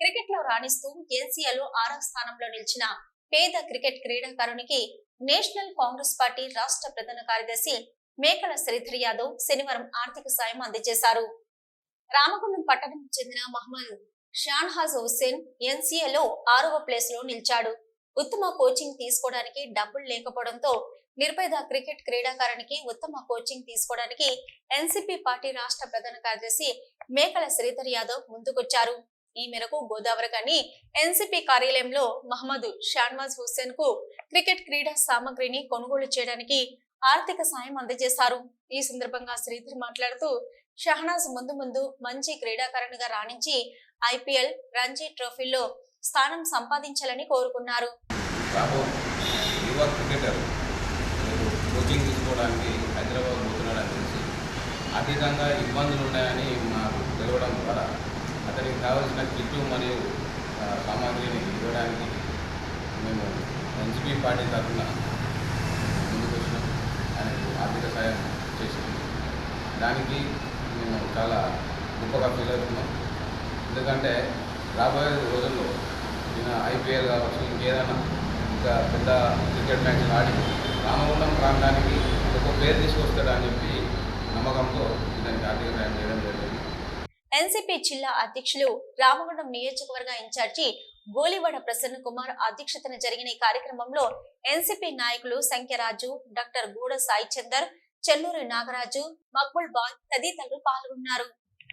క్రికెట్లో రాణిస్తూ ఎన్సీఏలో ఆరో స్థానంలో నిలిచిన పేద క్రికెట్ క్రీడాకారునికి నేషనల్ కాంగ్రెస్ పార్టీ రాష్ట్ర ప్రధాన కార్యదర్శి మేకల శ్రీధర్ యాదవ్ శనివారం ఆర్థిక సాయం అందజేశారు. రామగుండం పట్టణంకు చెందిన మహమ్మద్ షాన్హాజ్ హుస్సేన్ ఎన్సీఏలో ఆరవ ప్లేస్లో నిలిచాడు. ఉత్తమ కోచింగ్ తీసుకోవడానికి డబ్బులు లేకపోవడంతో నిర్భేద క్రికెట్ క్రీడాకారునికి ఉత్తమ కోచింగ్ తీసుకోవడానికి ఎన్సీపీ పార్టీ రాష్ట్ర ప్రధాన కార్యదర్శి మేకల శ్రీధర్ యాదవ్ ముందుకొచ్చారు. ఈ మేరకు గోదావరికని ఎన్సీపీ కార్యాలయంలో మహమ్మద్ షాన్వాజ్ హుస్సేన్కు క్రికెట్ క్రీడా సామగ్రిని కొనుగోలు చేయడానికి ఆర్థిక సాయం అందజేశారు. ఈ సందర్భంగా శ్రీధర్ మాట్లాడుతూ షహనాజ్ ముందు ముందు మంచి క్రీడాకారునిగా రాణించి ఐపీఎల్ రంజీ ట్రోఫీల్లో స్థానం సంపాదించాలని కోరుకున్నారు. కోచింగ్ తీసుకోవడానికి హైదరాబాద్ పోతున్నాడని తెలిసి అతీతంగా ఇబ్బందులు ఉన్నాయని మాకు తెలవడం ద్వారా అతనికి కావాల్సిన కిట్లు మరియు సామాగ్రిని ఇవ్వడానికి మేము ఎన్జిపి పార్టీ తరఫున ముందుకు వచ్చినాం. ఆయనకు ఆర్థిక సాయం చేసినాం. దానికి మేము చాలా గొప్పగా ఫీల్ అవుతున్నాం. ఎందుకంటే రాబోయే రోజుల్లో ఈయన ఐపీఎల్ కావచ్చు ఇంకేదైనా ఇంకా పెద్ద క్రికెట్ మ్యాచ్లు ఆడి రామగుండం ప్రాంతానికి ఒక పేరు తీసుకొస్తాడని చెప్పి నమ్మకంతో ఇతనికి ఆర్థిక సాయం చేయడం జరిగింది. ఎన్సీపీ జిల్లా అధ్యక్షులు రామగుండం నియోజకవర్గ ఇన్ఛార్జి గోలివాడ ప్రసన్న కుమార్ అధ్యక్షతన జరిగిన ఈ కార్యక్రమంలో ఎన్సీపీ నాయకులు సంఖ్యరాజు డాక్టర్ గూడ సాయి చందర్ చెల్లూరి నాగరాజు మక్బుల్ బాయ్ తదితరులు పాల్గొన్నారు.